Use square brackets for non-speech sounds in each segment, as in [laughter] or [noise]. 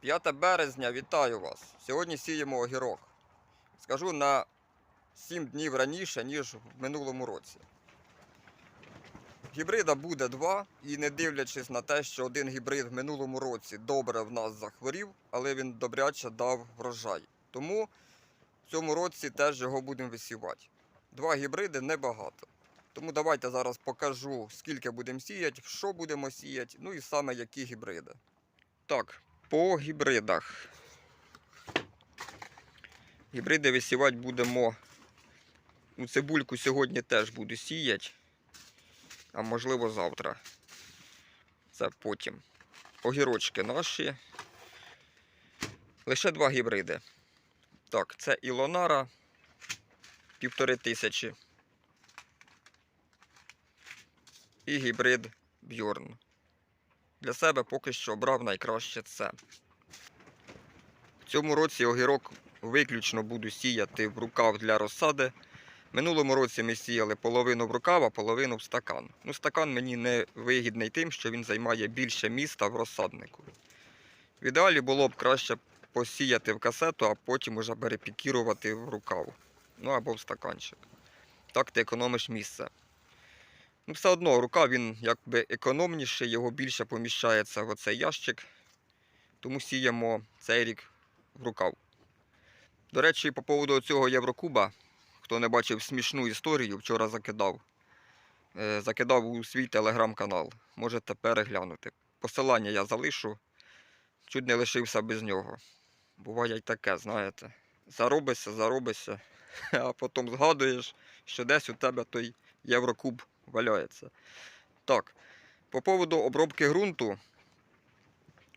5 березня, вітаю вас. Сьогодні сіємо огірок. Скажу на 7 днів раніше, ніж в минулому році. Гібрида буде два, і не дивлячись на те, що один гібрид в минулому році добре в нас захворів, але він добряче дав врожай. Тому в цьому році теж його будемо висівати. Два гібриди небагато. Тому давайте зараз покажу, скільки будемо сіяти, що будемо сіяти, ну і саме які гібриди. Так, по гібридах. Гібриди висівати будемо. Ну, цибульку сьогодні теж буду сіяти, а можливо завтра. Це потім. Огірочки наші. Лише два гібриди. Так, це Ілонара півтори тисячі. І гібрид Бьорн. Для себе поки що обрав найкраще це. В цьому році огірок виключно буду сіяти в рукав для розсади. Минулому році ми сіяли половину в рукав, а половину в стакан. Ну, стакан мені не вигідний тим, що він займає більше міста в розсаднику. В ідеалі було б краще посіяти в касету, а потім уже перепікірувати в рукав. Ну або в стаканчик. Так ти економиш місце. Ну, все одно рука він якби економніший, його більше поміщається в оцей ящик. Тому сіємо цей рік в рукав. До речі, по поводу цього Єврокуба, хто не бачив смішну історію, вчора закидав. Е, Закидав у свій телеграм-канал. Можете переглянути. Посилання я залишу. Чуть не лишився без нього. Буває й таке, знаєте. Заробишся, заробишся, [laughs] а потім згадуєш, що десь у тебе той Єврокуб валяється. Так, по поводу обробки ґрунту,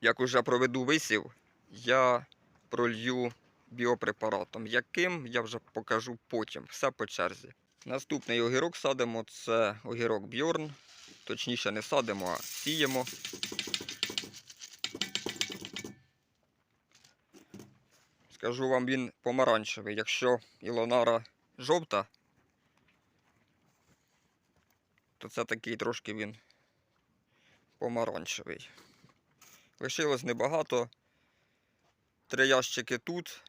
як уже проведу висів, я пролью біопрепаратом. Яким я вже покажу потім, все по черзі. Наступний огірок садимо це огірок Бьорн. Точніше, не садимо, а сіємо. Скажу вам, він помаранчевий. Якщо Ілонара жовта, то це такий трошки він помаранчевий. Лишилось небагато. Три ящики тут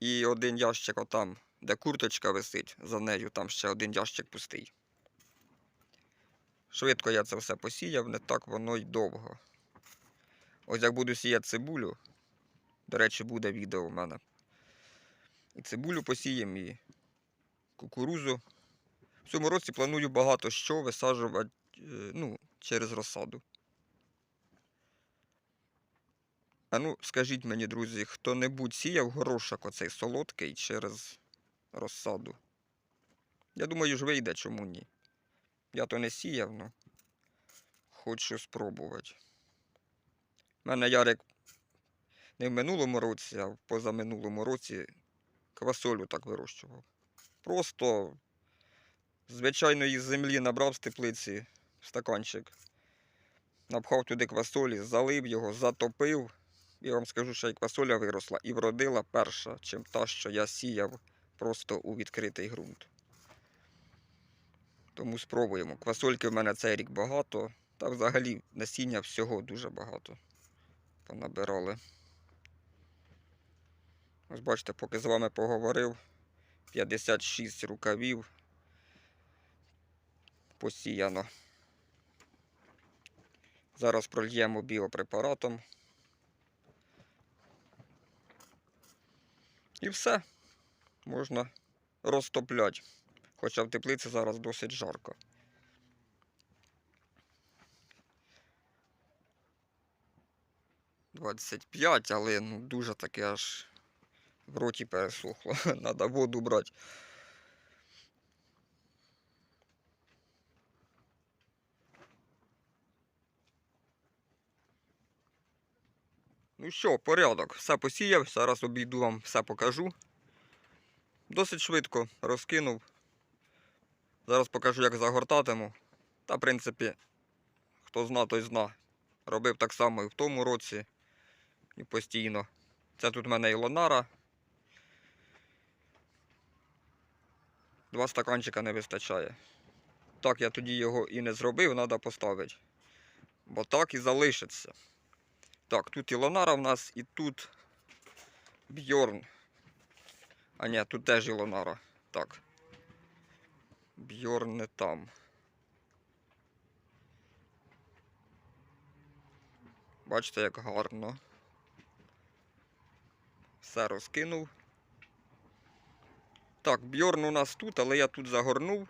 і один ящик отам, де курточка висить, за нею там ще один ящик пустий. Швидко я це все посіяв, не так воно й довго. Ось як буду сіяти цибулю, до речі, буде відео в мене. І цибулю посіємо, і кукурузу. В цьому році планую багато що висаджувати е, ну, через розсаду. А ну, скажіть мені, друзі, хто-небудь сіяв горошок оцей солодкий через розсаду? Я думаю, ж вийде, чому ні. Я то не сіяв, ну хочу спробувати. У мене Ярик не в минулому році, а в позаминулому році квасолю так вирощував. Просто звичайної землі набрав з теплиці стаканчик, напхав туди квасолі, залив його, затопив. Я вам скажу, що і квасоля виросла і вродила перша, чим та, що я сіяв просто у відкритий ґрунт. Тому спробуємо. Квасольки в мене цей рік багато, та взагалі насіння всього дуже багато. Понабирали. Ось бачите, поки з вами поговорив, 56 рукавів посіяно. Зараз прольємо біопрепаратом. І все. Можна розтопляти. Хоча в теплиці зараз досить жарко. Двадцять п'ять, але ну, дуже таке аж в роті пересохло. [laughs] Треба воду брати. Ну що, порядок. Все посіяв, зараз обійду вам все покажу. Досить швидко розкинув. Зараз покажу, як загортатиму. Та, в принципі, хто зна, той зна. Робив так само і в тому році, і постійно. Це тут в мене Ілонара. Два стаканчика не вистачає. Так я тоді його і не зробив, треба поставити. Бо так і залишиться. Так, тут Ілонара в нас і тут Бьорн. А ні, тут теж Ілонара. Так. Бьорн не там. Бачите, як гарно. Все розкинув. Так, Бьорн у нас тут, але я тут загорнув.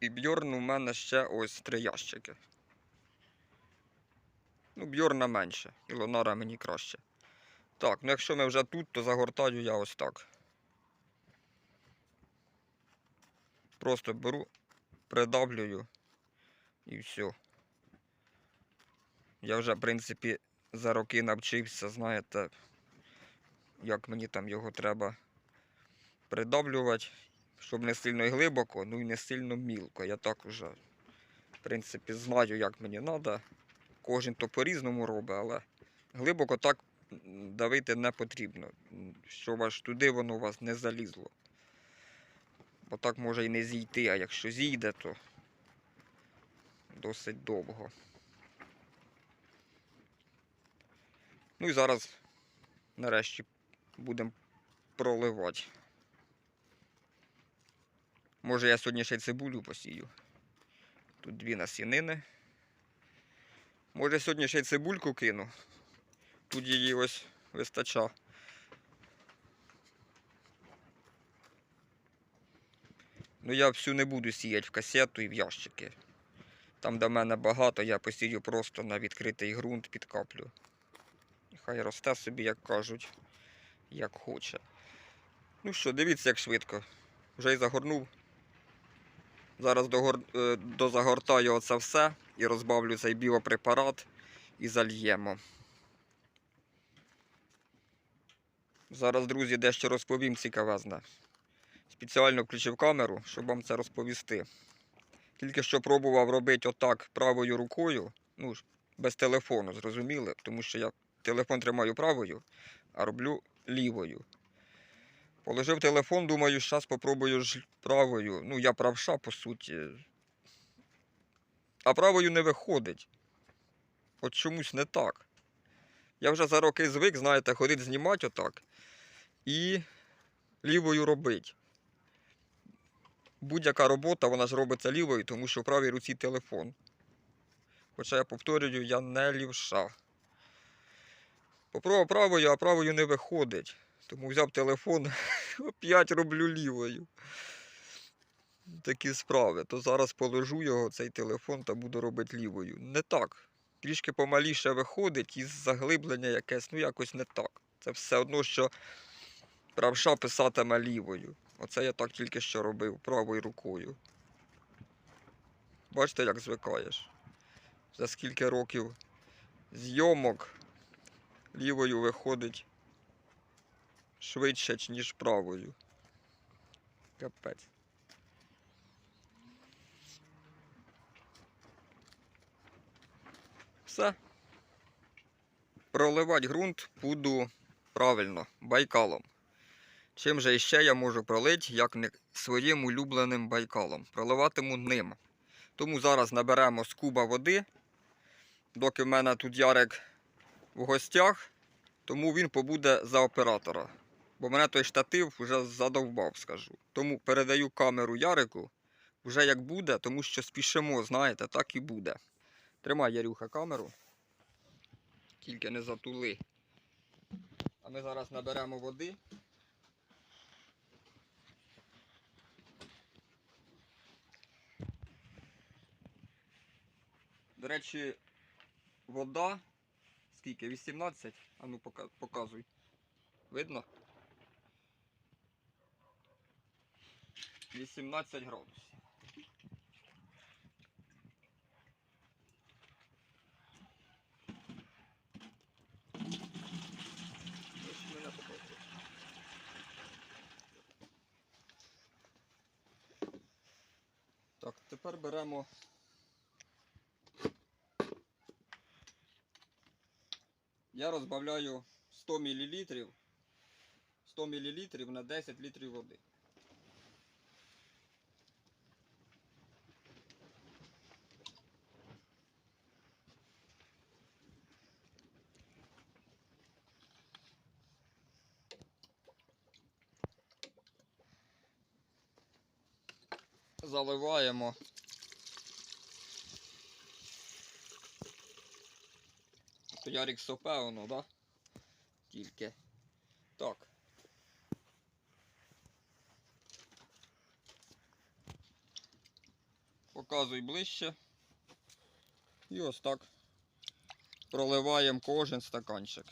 І Бьорн у мене ще ось три ящики. Ну, Бьорна менше, і Лонара мені краще. Так, ну якщо ми вже тут, то загортаю я ось так. Просто беру, придавлюю і все. Я вже, в принципі, за роки навчився, знаєте, як мені там його треба придавлювати, щоб не сильно й глибоко, ну і не сильно мілко. Я так уже, в принципі, знаю, як мені треба. Кожен то по-різному робить, але глибоко так давити не потрібно, щоб аж туди воно у вас не залізло. Бо так може і не зійти, а якщо зійде, то досить довго. Ну і зараз нарешті будемо проливати. Може я сьогодні ще цибулю посію. Тут дві насінини. Може сьогодні ще й цибульку кину. Тут її ось вистача. Ну я всю не буду сіяти в касету і в ящики. Там, де мене багато, я посію просто на відкритий ґрунт під каплю. І Хай росте собі, як кажуть, як хоче. Ну що, дивіться, як швидко. Вже й загорнув. Зараз догор... е, дозагортаю оце все і розбавлю цей біопрепарат і зальємо. Зараз, друзі, дещо розповім цікавезне. Спеціально включив камеру, щоб вам це розповісти. Тільки що пробував робити отак правою рукою, ну, без телефону, зрозуміли, тому що я телефон тримаю правою, а роблю лівою. Положив телефон, думаю, зараз спробую ж правою. Ну, я правша, по суті. А правою не виходить. От чомусь не так. Я вже за роки звик, знаєте, ходить знімати отак і лівою робить. Будь-яка робота, вона ж робиться лівою, тому що в правій руці телефон. Хоча я повторюю, я не лівша. Попробував правою, а правою не виходить. Тому взяв телефон, [laughs] опять роблю лівою. Такі справи. То зараз положу його, цей телефон, та буду робити лівою. Не так. Трішки помаліше виходить і заглиблення якесь, ну якось не так. Це все одно, що правша писатиме лівою. Оце я так тільки що робив правою рукою. Бачите, як звикаєш? За скільки років зйомок лівою виходить швидше, ніж правою. Капець. Все. Проливати ґрунт буду правильно, байкалом. Чим же іще я можу пролити, як не своїм улюбленим байкалом. Проливатиму ним. Тому зараз наберемо з куба води, доки в мене тут Ярик в гостях, тому він побуде за оператора. Бо мене той штатив вже задовбав, скажу. Тому передаю камеру Ярику вже як буде, тому що спішимо, знаєте, так і буде. Тримай, Ярюха, камеру. Тільки не затули. А ми зараз наберемо води. До речі, вода. Скільки? 18? А ну показуй. Видно? 18 градусів. Ось мене показує. Так, тепер беремо. Я розбавляю 100 мл. 100 мл на 10 літрів води. Заливаємо. То Ярік сопе воно, да? Тільки. Так. Показуй ближче. І ось так проливаємо кожен стаканчик.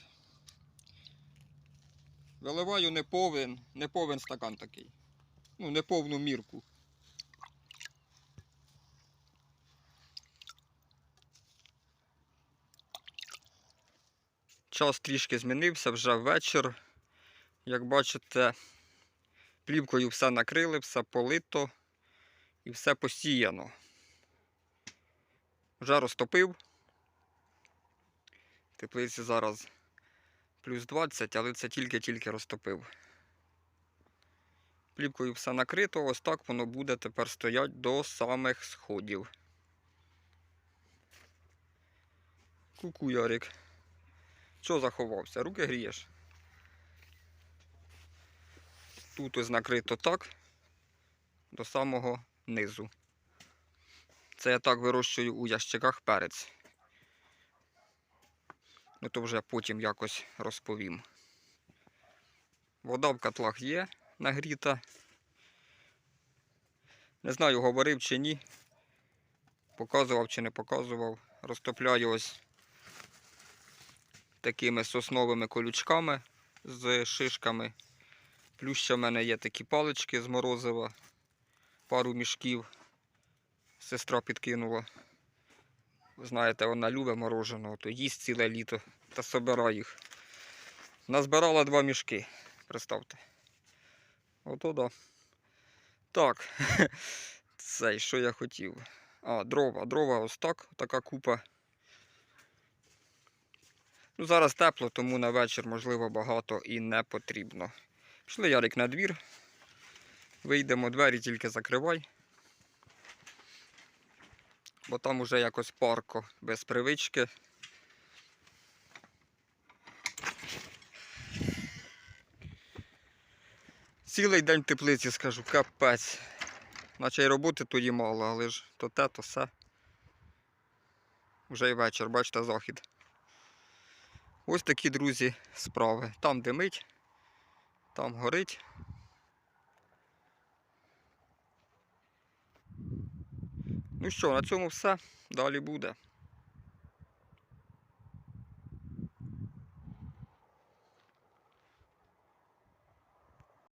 Виливаю не повен, не повен стакан такий. Ну, не повну мірку. Час трішки змінився, вже вечір. Як бачите, плівкою все накрили, все полито і все посіяно. Вже розтопив. Теплиці зараз плюс 20, але це тільки-тільки розтопив. Плівкою все накрито, ось так воно буде тепер стоять до самих сходів. Ку-ку, Ярик. Що заховався? Руки грієш? Тут ось накрито так до самого низу. Це я так вирощую у ящиках перець. Ну то вже потім якось розповім. Вода в котлах є нагріта. Не знаю, говорив чи ні. Показував чи не показував. Розтопляю ось такими сосновими колючками з шишками. Плюс в мене є такі палички з морозива, пару мішків. Сестра підкинула. Знаєте, вона любить мороженого, то їсть ціле літо та собирає їх. Назбирала два мішки, представте. Ото да. Так, [laughs] це що я хотів. А, дрова. Дрова ось так, така купа. Ну, зараз тепло, тому на вечір, можливо, багато і не потрібно. Пішли Ярик на двір. Вийдемо, двері тільки закривай. Бо там уже якось парко без привички. Цілий день в теплиці скажу, капець. Наче й роботи тоді мало, але ж то те, то все. Вже й вечір, бачите, захід. Ось такі, друзі, справи. Там димить, там горить. Ну що, на цьому все. Далі буде.